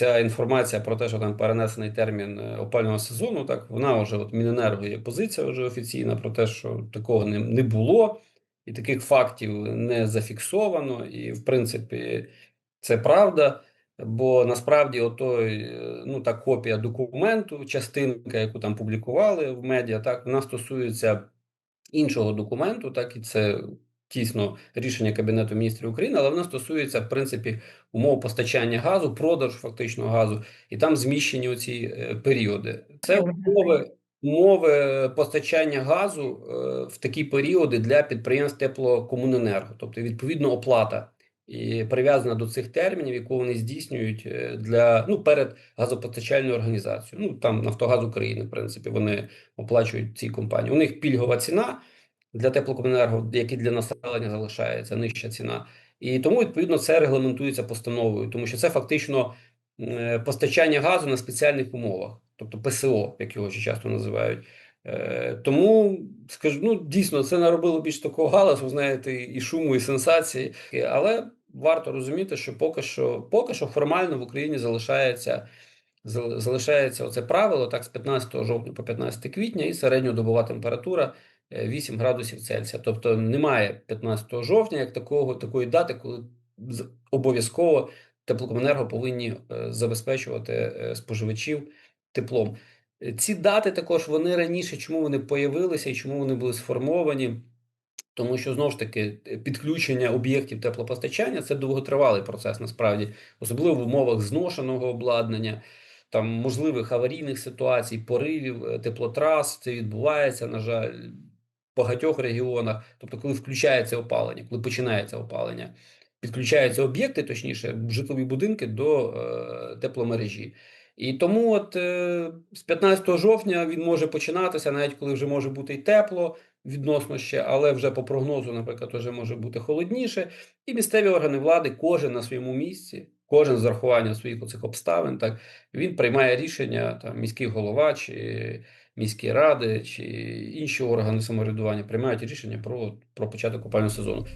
ця інформація про те, що там перенесений термін е, опалювального сезону, так вона вже от Міненерго є позиція вже офіційна про те, що такого не, не було, і таких фактів не зафіксовано. І в принципі, це правда. Бо насправді, отой, е, ну та копія документу, частинка, яку там публікували в медіа, так вона стосується іншого документу, так і це тісно рішення Кабінету міністрів України, але вона стосується в принципі умов постачання газу, продажу фактично газу, і там зміщені оці е, періоди. Це умови, умови постачання газу е, в такі періоди для підприємств теплокомуненерго, тобто відповідно оплата. І прив'язана до цих термінів, яку вони здійснюють е, для ну перед газопостачальною організацією. Ну там Нафтогаз України, в принципі, вони оплачують ці компанії. У них пільгова ціна для теплокомуненерго, як для населення залишається нижча ціна. І тому відповідно це регламентується постановою, тому що це фактично е, постачання газу на спеціальних умовах, тобто ПСО, як його ще часто називають. Е, Тому скажу, ну дійсно це наробило більш такого галасу, знаєте, і шуму, і сенсації, але варто розуміти, що поки що, поки що формально в Україні залишається. зал- Залишається оце правило так з 15 жовтня по 15 квітня, і середньодобова температура 8 градусів Цельсія. Тобто немає 15 жовтня як такого такої дати, коли обов'язково теплокомуненерго повинні е, забезпечувати е, споживачів теплом. Ці дати також вони раніше, чому вони появилися і чому вони були сформовані. Тому що знову ж таки підключення об'єктів теплопостачання це довготривалий процес, насправді, особливо в умовах зношеного обладнання, там можливих аварійних ситуацій, поривів, е, теплотрас. Це відбувається, на жаль, багатьох регіонах. Тобто, коли включається опалення, коли починається опалення, підключаються об'єкти, точніше, житлові будинки до е, тепломережі. І тому, от е, з 15 жовтня він може починатися, навіть коли вже може бути й тепло відносно ще, але вже по прогнозу, наприклад, вже може бути холодніше. І місцеві органи влади, кожен на своєму місці, кожен з урахуванням своїх оцих обставин, так він приймає рішення, там міський голова чи міські ради, чи інші органи самоврядування приймають рішення про, про початок опалювального сезону.